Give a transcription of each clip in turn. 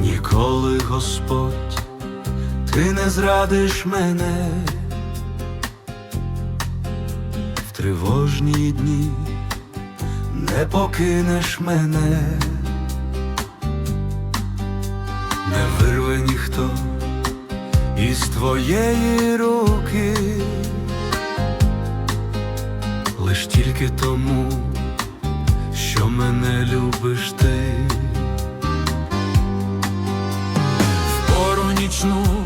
Ніколи, Господь, ти не зрадиш мене. В тривожні дні, не покинеш мене, не ніхто із твоєї руки, лиш тільки тому, що мене любиш ти. Пору нічну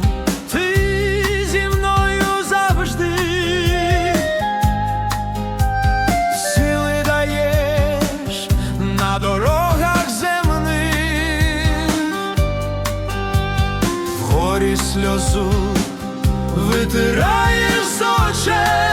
витираєш з очей,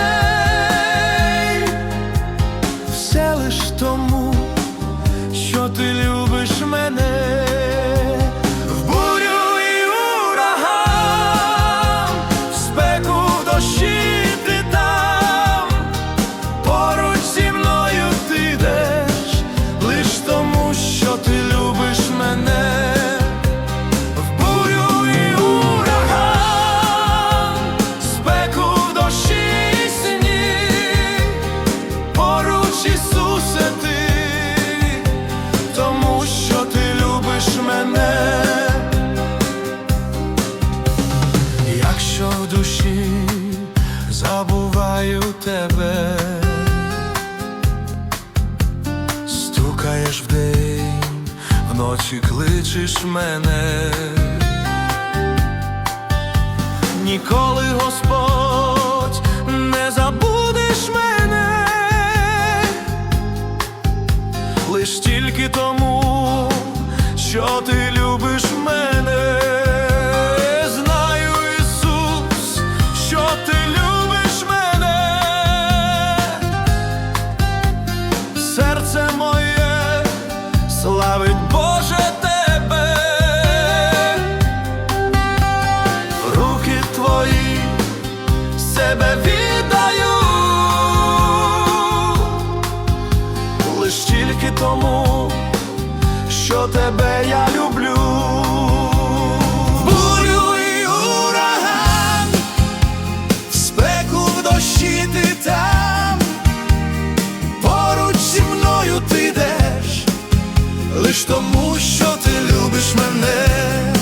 лиш тому, що ти любиш мене.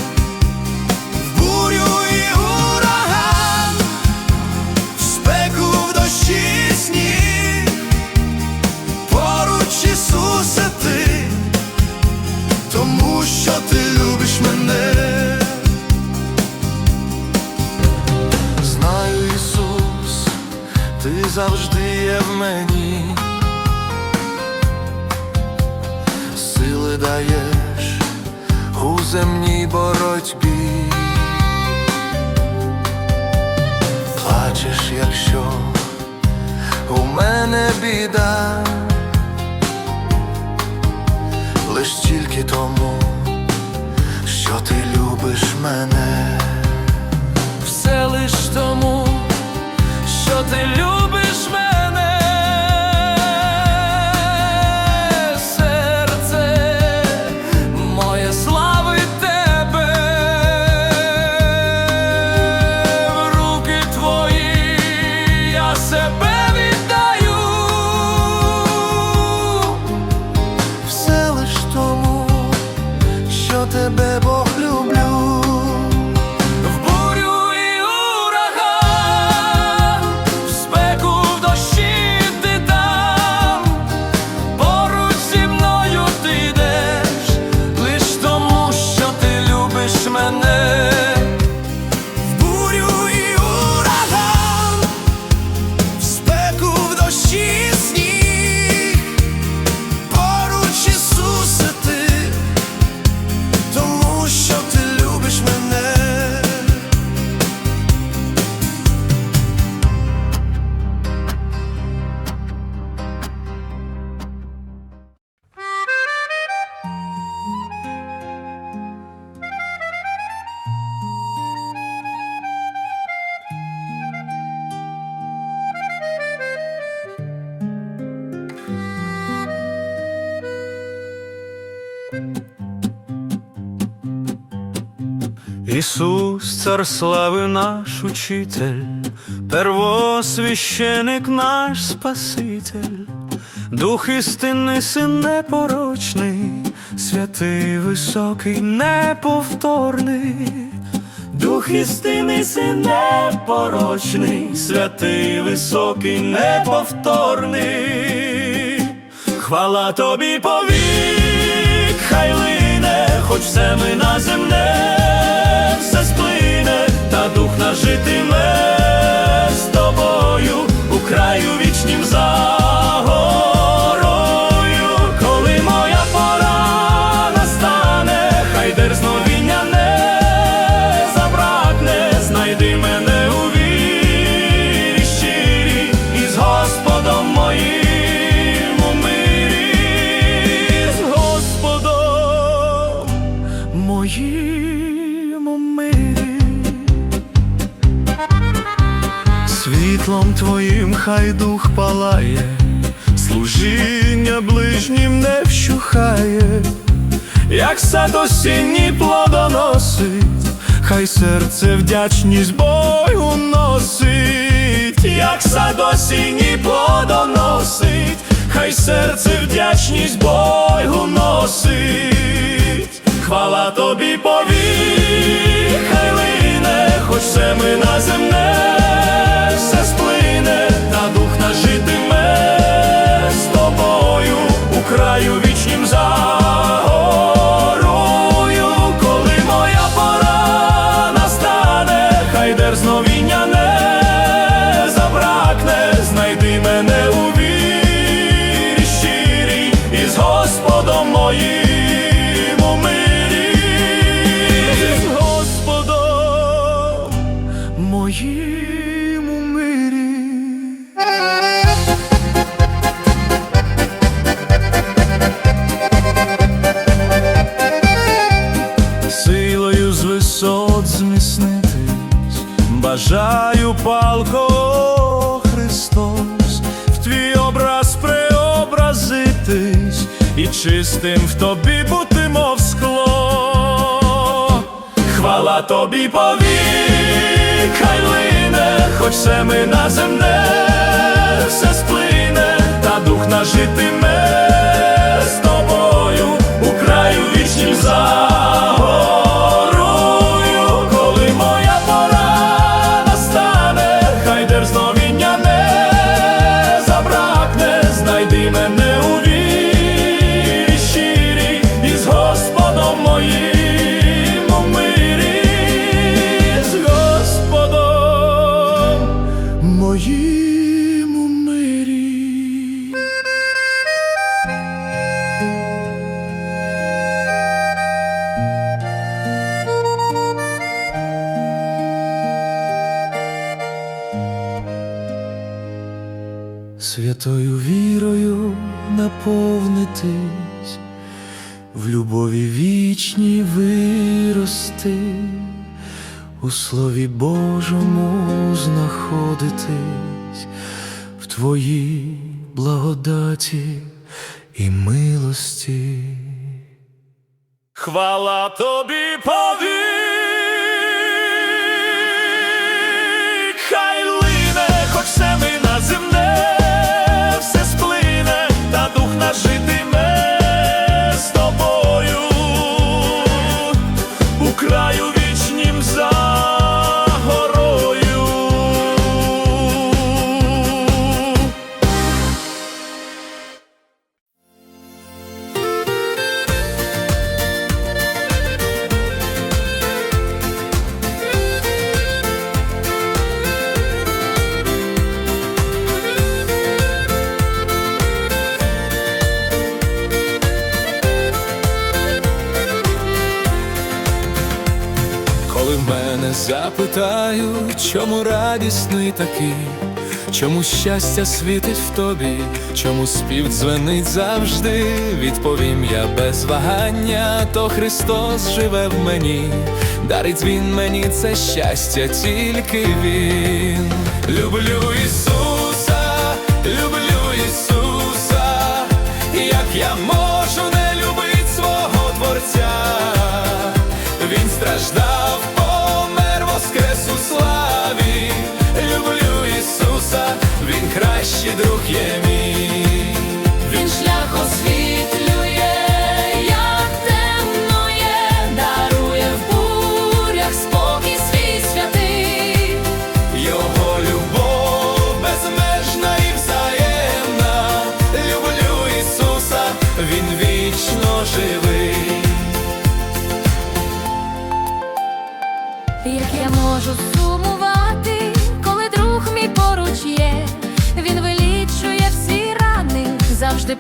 В бурю і ураган, в спеку в дощі і поруч Ісусе ти, тому що ти любиш мене. Знаю, Ісус, ти завжди є в мені, даєш у земній боротьбі. Плачеш, якщо у мене біда, лиш тільки тому, що ти любиш мене. Все лиш тому, Ісус, цар слави наш учитель, первосвященик наш Спаситель, дух істинний, син непорочний, святий високий, неповторний, дух істинний, син непорочний, святий високий, неповторний, хвала тобі повір хай лине, хоч все ми на земне, хай дух палає, служіння ближнім не вщухає, як сад осінній плодоносить, хай серце вдячність Богу носить, як сад осінній плодоносить, хай серце вдячність Богу носить, хвала тобі повік, хай лине, хоч все ми на земне, краю вічнім зміснитись, бажаю палко, Христос, в твій образ преобразитись, і чистим в тобі бути, мов скло. Хвала тобі повік, хай лине, хоч все ми на земне, все сплине, та дух наш житиме з тобою у краю вічнім загорою, в любові вічній вирости, у Слові Божому знаходитись, в Твоїй благодаті і милості. Хвала тобі повік, запитають, чому радісний такий, чому щастя світить в тобі, чому спів дзвенить завжди, відповім я без вагання, то Христос живе в мені, дарить він мені це щастя, тільки він. Люблю Ісуса, люблю Ісуса, як я можу druh je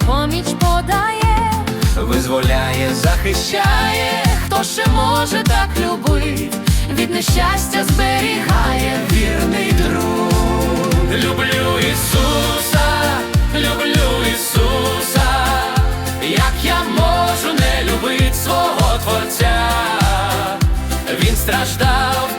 поміч подає, Визволяє, захищає, хто ще може так любить, від нещастя зберігає вірний друг. Люблю Ісуса, люблю Ісуса, як я можу не любити свого Творця. Він страждав,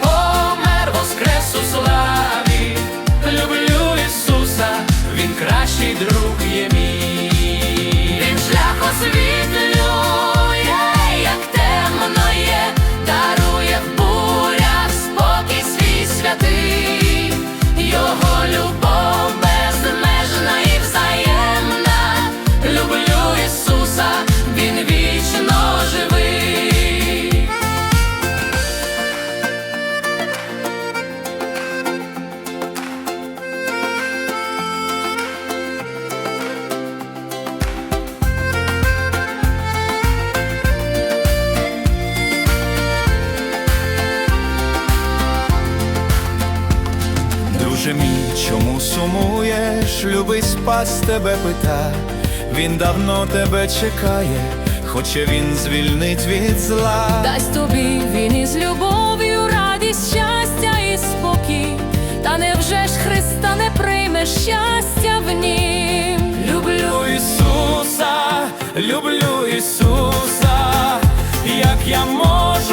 спас тебе пита. Він давно тебе чекає, хоче він звільнить від зла. Дасть тобі він із любов'ю, радість, щастя і спокій. Та невже ж Христа не приймеш щастя в нім? Люблю Ісуса, люблю Ісуса, як я можу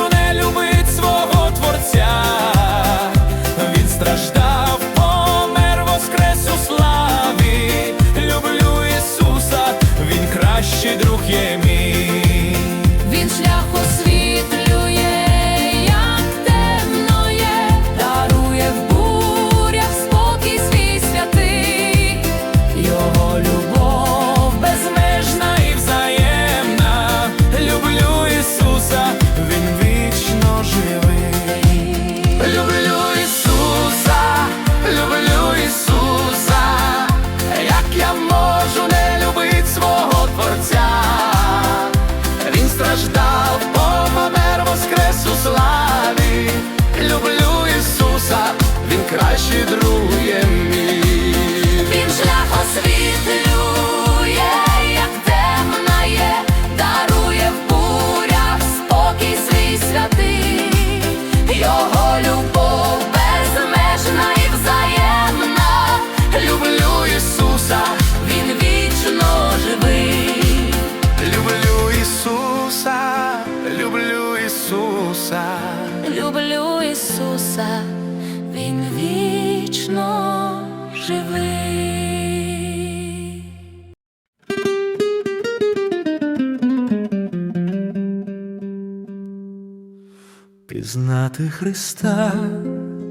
Пізнати Христа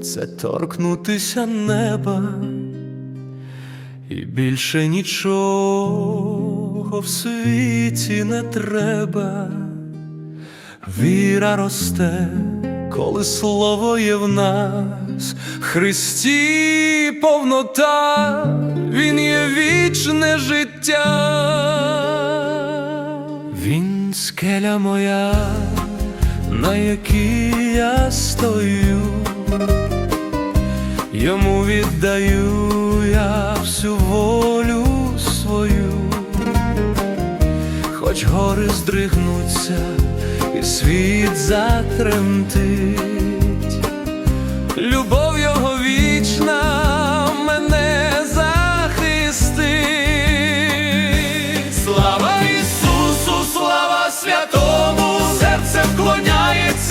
це торкнутися неба, і більше нічого в світі не треба. Віра росте, коли слово є в нас, Христі повнота, Він є вічне життя, Він скеля моя на якій я стою, йому віддаю я всю волю свою, хоч гори здригнуться, і світ затремтить,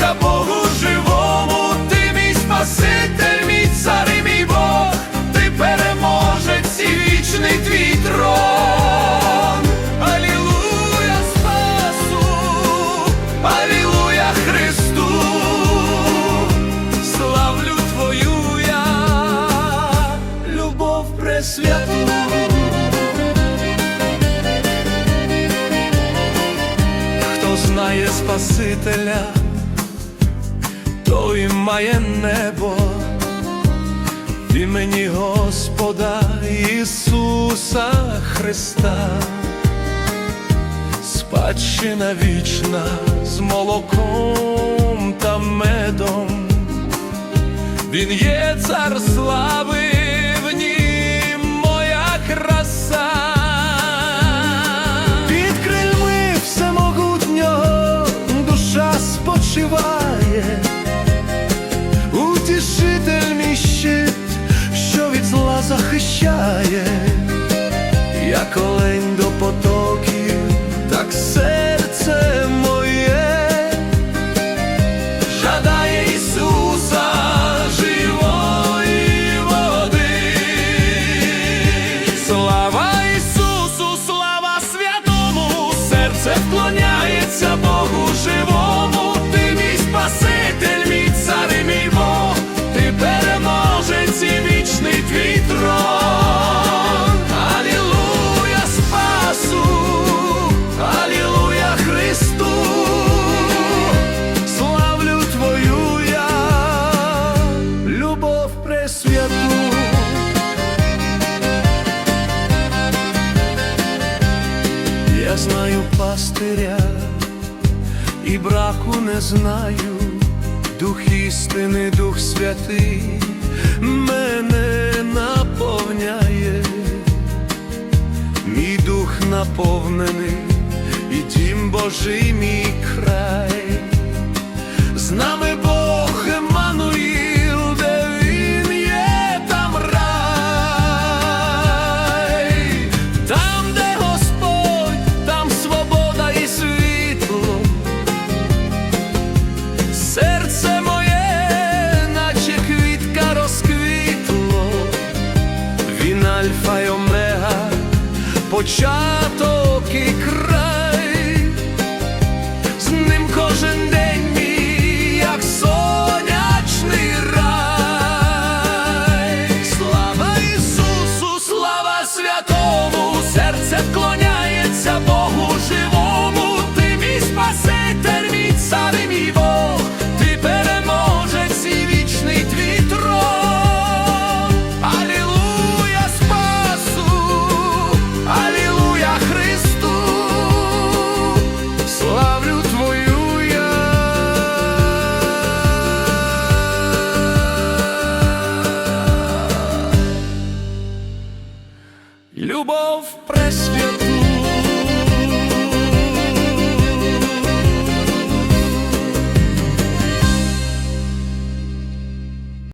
вклоняється Богу живому, ти мій Спаситель, мій цар і мій Бог, ти переможець і вічний твій трон. Алілуя Спасу, Алілуя Христу, славлю твою я, любов пресвяту. Хто знає Спасителя, Має небо, імені Господа Ісуса Христа, спадщина вічна з молоком та медом, Він є цар слава. сяє, як олень. пастиря і браку не знаю, дух істини, Дух Святий мене наповняє, мій дух наповнений, і дім Божий мій край, з нами Бог.